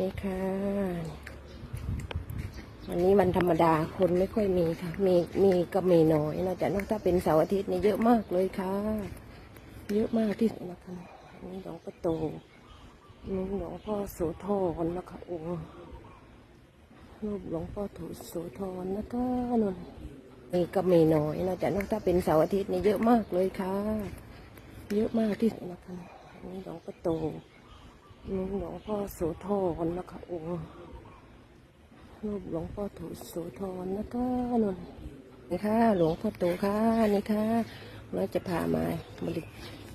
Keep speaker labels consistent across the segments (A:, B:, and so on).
A: นี่ค่ะ วันนี้วันธรรมดาคนไม่ค่อยมีค่ะ มีมีก็มีน้อยนะแต่นอกถ้าเป็นเสาร์อาทิตย์นี่เยอะมากเลยค่ะ เยอะมากที่สุดนะคะนนี่หลวงประตูนี่หลวงพ่อโสธรนะคะองค์รูปหลวงพ่อถูโสธรนะคะนนนี่ก็มีน้อยนะแต่นอกถ้าเป็นเสาร์อาทิตย์นี่เยอะมากเลยค่ะ เยอะมากที่สุดนะคะนนี่หลวงประตู นี่หลวงพ่อโสธรนะคะโองค์รูปหลวงพ่อถูโสธรนะคะนนนี่ค่ะ หลวงพ่อโตค่ะนี่ค่ะเราจะพามาบริ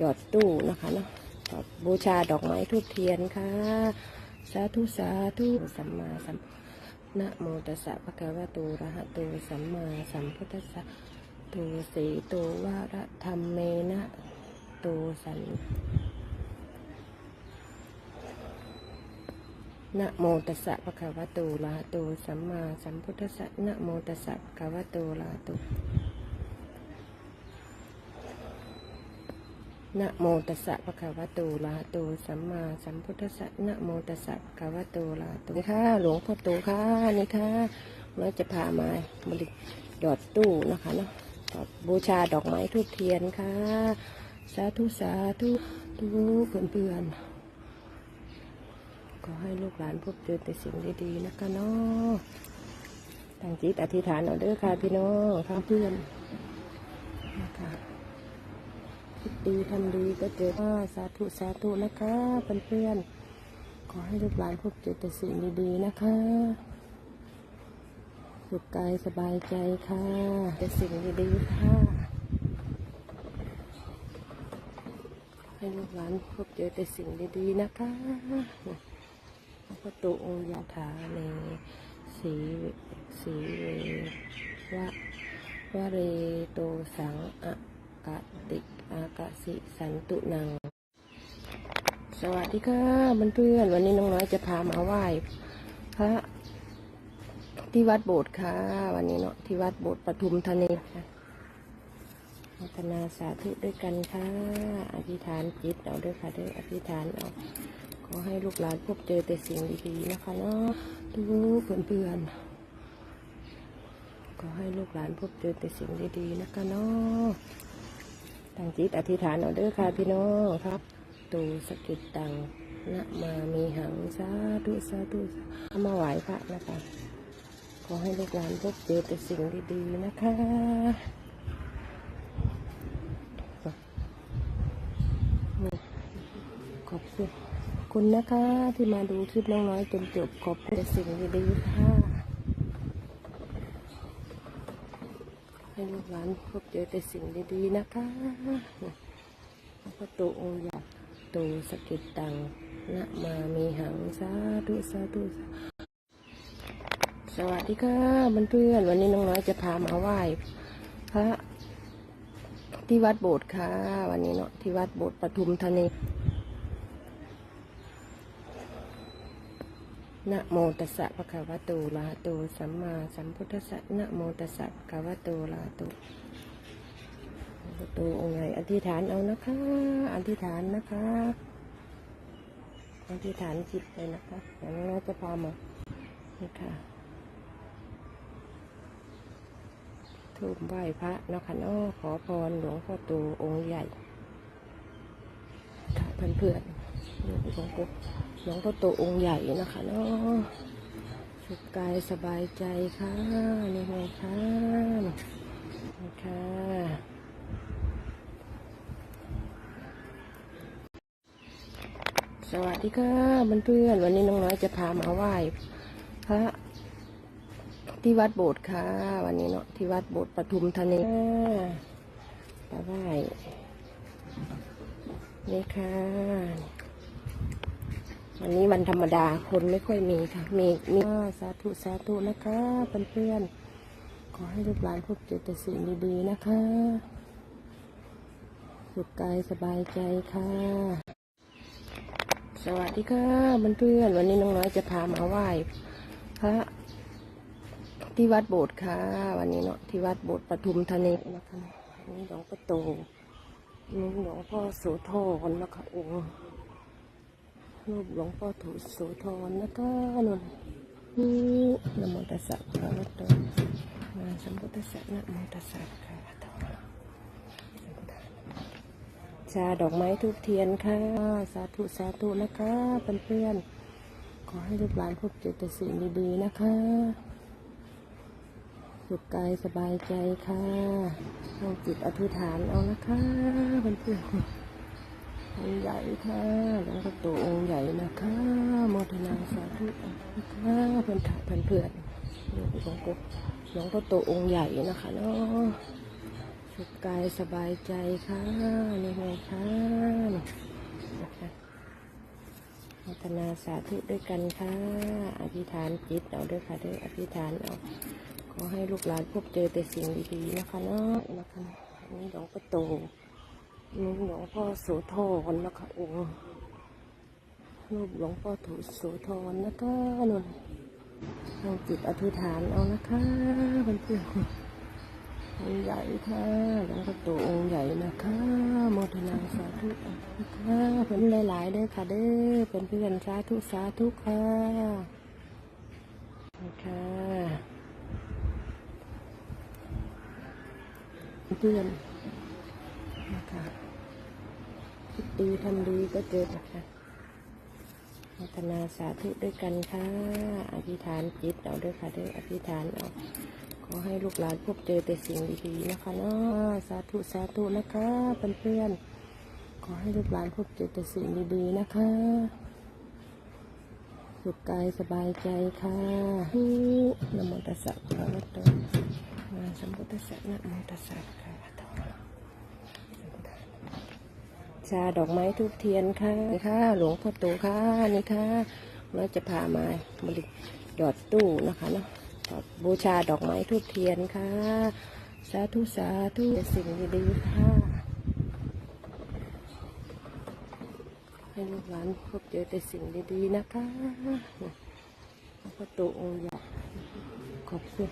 A: ดอดตู้นะคะเนาะดอดบูชาดอกไม้ทูบเทียนค่ะ สาธุสาธุสัมมาสัมนะโมตัสสะภะคะวะโตระหะโตสัมมาสัมพุทธัสสะโตสีโตวะระธรรมเมนะโตสัน นะโมตัสสะภะคะวะโตอะระหะโตสัมมาสัมพุทธัสสะนะโมตัสสะภะคะวะโตอะระหะโตนะโมตัสสะภะคะวะโตอะระหะโตสัมมาสัมพุทธัสสะนะโมตัสสะภะคะวะโตอะระหะโตนี่ค่ะ หลวงพ่อโตค่ะนี่ค่ะเราจะพามาบริดอดตู้นะคะเนาะดอดบูชาดอกไม้ทูบเทียนค่ะ สาธุสาธุทุกเพื่อน อให้ลูกหลานพบเจอแต่สิ่งดีๆนะคะเนาะตั้งจิตอธิษฐานเอาเด้อค่ะพี่น้องค่ะเพื่อนนะคะคิดดีทำดีก็เจอว่าสาธุสาธุนะคะเพื่อนๆขอให้ลูกหลานพบเจอแต่สิ่งดีๆนะคะสุขกายสบายใจค่ะ แต่สิ่งดีๆค่ะ ให้ลูกหลานพบเจอแต่สิ่งดีๆนะคะ พระตุยาถาเนสีสีเววะวะเรโตสังอะกะติอากะสิสันตุนัง สวัสดีค่ะเพื่อนวันนี้น้องน้อยจะพามาไหว้พระที่วัดโบสถ์ค่ะ วันนี้เนาะที่วัดโบสถ์ปทุมธานีค่ะพัฒนาสาธุด้วยกันค่ะ อธิษฐานจิตเอาด้วยค่ะด้วยอธิษฐานเอา ขอให้ลูกหลานพบเจอแต่สิ่งดีๆนะคะเนาะทุกเพื่อนๆขอให้ลูกหลานพบเจอแต่สิ่งดีๆนะคะเนาะตั้งจิตอธิษฐานเอาด้วยค่ะพี่น้องครับตูสกิดตังนะมามีหังสาธุสาธุเอามาไหว้พระนะคะ ขอให้ลูกหลานพบเจอแต่สิ่งดีๆนะคะขอบคุณ คุณนะคะที่มาดูคลิปน้องน้อยจนจบขอบคุณสิ่งดีๆค่ะให้ลูกหลานพบเจอแต่สิ่งดีๆนะคะพระตูองค์ใหญ่ตูสกิดตังนะมามีหังสาธุสาธุสวัสดีค่ะเพื่อนๆวันนี้น้องน้อยจะพามาไหว้พระที่วัดโบสถ์ค่ะ วันนี้เนาะที่วัดโบสถ์ปทุมธานี นะโมตัสสะภะคะวะโตระหะโตสัมมาสัมพุทธัสสะนะโมตัสสะภะคะวะโตระหะโตประตูองค์ไหนอธิษฐานเอานะคะ อธิษฐานนะคะ อธิษฐานจิตเลยนะคะเดี๋ยวเราจะพามานี่ค่ะทูบไหว้พระนะคะนาะขอพรหลวงพ่อโตองค์ใหญ่ค่ะเพื่อนๆหลวงพ่อ หลวงพ่อโตองค์ใหญ่นะคะเนาะสุขกายสบายใจค่ะนี่ไงค่ะนี่ค่ะสวัสดีค่ะเพื่อนๆวันนี้น้องน้อยจะพามาไหว้พระที่วัดโบสถ์ค่ะ วันนี้เนาะที่วัดโบสถ์ปทุมธานีตาไหว้นี่ค่ะ วันนี้วันธรรมดาคนไม่ค่อยมีค่ะ มีมีสาธุสาธุนะคะเพื่อนๆขอให้ลูกหลานพบเจอแต่สิ่งดีๆนะคะ สุขกายสบายใจค่ะ สวัสดีค่ะเพื่อนๆวันนี้น้องน้อยจะพามาไหว้พระที่วัดโบสถ์ค่ะ วันนี้เนาะที่วัดโบสถ์ปทุมธานีนะคะนนี่หลวงประตูนี่หลวงพ่อโสธรนะคะองค์ รูปหลวงพ่อถูโสธรนะคะนนนี่นโมตัสสะพระวะโตมาสัมพุทธัสสะนะโมตัสสะพระตชาดอกไม้ทูบเทียนค่ะ สาธุสาธุนะคะเพื่อนๆขอให้ลูกหลานพบเจอแต่สิ่งดีๆนะคะสุขกายสบายใจค่ะตั้งจิตอธิษฐานเอานะคะเพื่อนๆ องค์ใหญ่ค่ะหลวงพ่อโตองค์ใหญ่นะคะโมทนาสาธุนะคะเพื่อนถ่ายเพื่อนเพื่อนหลวงพ่อโตหลวงพ่อโตองค์ใหญ่นะคะเนาะสุขกายสบายใจค่ะนี่ไงค่ะนะคะโมทนาสาธุด้วยกันค่ะ อธิษฐานจิตเอาด้วยค่ะด้วยอธิษฐานเอาขอให้ลูกหลานพบเจอแต่สิ่งดีๆนะคะเนาะนะคะนี่หลวงพ่อโต นี่หลวงพ่อโสธรนะคะโองค์รูปหลวงพ่อถูโสธรนะคะนนทางจิตอธิษฐานเอานะคะเพื่อนๆองค์ใหญ่ค่ะหลวงพ่อโตองค์ใหญ่นะคะโมทนาสาธุนะคะเพื่อนหลายๆเด้อค่ะเด้อเป็นเพื่อนๆสาธุสาธุค่ะค่ะเพื่อนนะคะคิ ดีทำดีก็เจอนะคะพัฒนาสาธุด้วยกันค่ะ อธิษฐานจิตเอาด้วยค่ะด้วยอธิษฐานเอา ขอให้ลูกหลานพบเจอแต่สิ่งดีๆนะคะเนาะสาธุสาธุนะคะเพื่อนๆ ขอให้ลูกหลานพบเจอแต่สิ่งดีๆนะคะ สุขกายสบายใจค่ะนโมตัสสะพระวะโตมาสัมพุทธัสสะนะโมตัสสะพระวะโต ชาดอกไม้ทูบเทียนค่ะค่ะหลวงพ่อโตค่ะนี่ค่ะเราจะพามาบริหยอดตู้นะคะเนาะบูชาดอกไม้ทูบเทียนค่ะ สาธุสาธุสิ่งดีๆค่ะ ให้ลูกหลานพบเจอแต่สิ่งดีๆนะคะพระตูองค์ใหญ่ขอบคุณ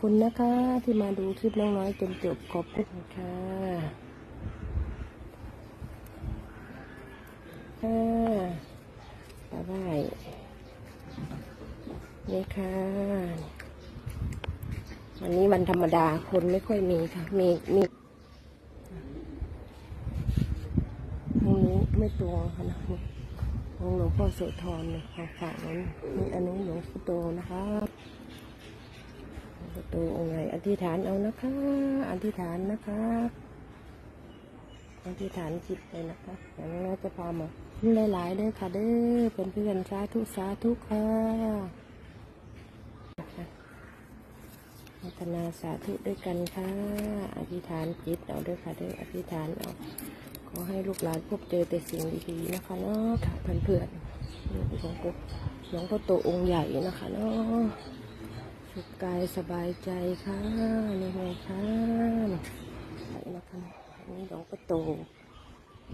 A: คุณนะคะที่มาดูคลิปน้องน้อยจนจบขอบคุณค่ะ ค่ะบ๊ายบายนี่ค่ะ วันนี้วันธรรมดาคนไม่ค่อยมีค่ะ มีมีตรงนี้ไม่ตรงค่ะนะนี่ของหลวงพ่อโสธรเนี่ยของฝากนั้นนี่อันนี้หลวงพ่อโตนะคะหลวงพ่อโตองค์ไหนอธิษฐานเอานะคะ อธิษฐานนะคะ อธิษฐานจิตเลยนะคะอย่างนั้นเราจะพามาหลายๆเด้อค่ะเด้อเป็นเพื่อนสาธุสาธุค่ะนะคะพัฒนาสาธุด้วยกันค่ะ อธิษฐานจิตเอาด้วยค่ะเด้ออธิษฐานเอาขอให้ลูกหลานพบเจอแต่สิ่งดีๆนะคะเนาะค่ะเพื่อนๆหลวงพ่อหลวงพ่อโตองค์ใหญ่นะคะเนาะสุขกายสบายใจค่ะนี่ไงค่ะใช่นะคะ นี่หลวงพ่อโต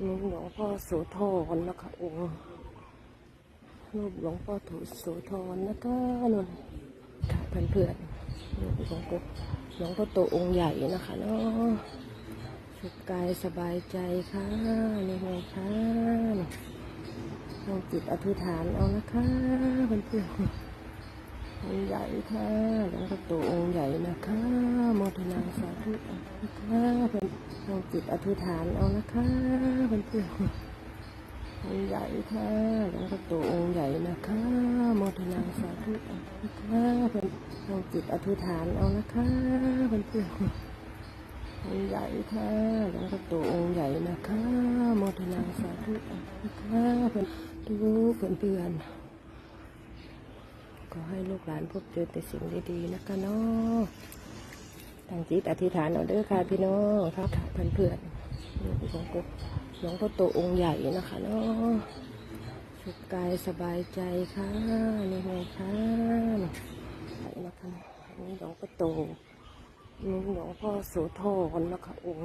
A: นี่หลวงพ่อโสธรนะคะองค์รูปหลวงพ่อถูโสธรนะคะนนค่ะเพื่อนๆหลวงพ่อหลวงพ่อโตองค์ใหญ่นะคะเนาะสุขกายสบายใจค่ะนี่ไงค่ะตั้งจิตอธิษฐานเอานะคะเพื่อนๆ องค์ใหญ่ค่ะหลวงพ่อโตองค์ใหญ่นะคะโมทนาสาธุนะคะเพื่อนตั้งจิตอธิษฐานเอานะคะเพื่อนๆองค์ใหญ่ค่ะหลวงพ่อโตองค์ใหญ่นะคะโมทนาสาธุนะคะเพื่อนตั้งจิตอธิษฐานเอานะคะเพื่อนๆองค์ใหญ่ค่ะหลวงพ่อโตองค์ใหญ่นะคะโมทนาสาธุนะคะเพื่อนทุกเพื่อนเพื่อนๆ ขอให้ลูกหลานพบเจอแต่สิ่งดีๆนะคะเนาะตั้งจิตอธิษฐานเอาเด้อค่ะพี่น้องครับเพื่อนเพื่อนๆหลวงพ่อหลวงพ่อโตองค์ใหญ่นะคะเนาะสุขกายสบายใจค่ะนี่ไงค่ะใช่นะคะนี่หลวงพ่อโตนี่หลวงพ่อโสธรนะคะองค์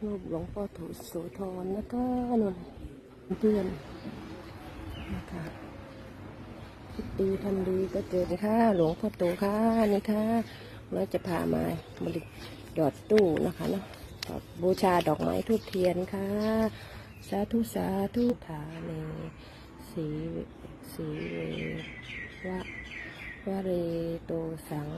A: รูปหลวงพ่อถูโสธรนะคะนนเพื่อนนะคะ ดีทำดีก็เจอค่ะหลวงพ่อโตค่ะนี่ค่ะเราจะพามาบริหยอดตู้นะคะเนาะบูชาดอกไม้ทูบเทียนค่ะสสาธุสาธุฐาเนสีสีเววะวะเรโตสัง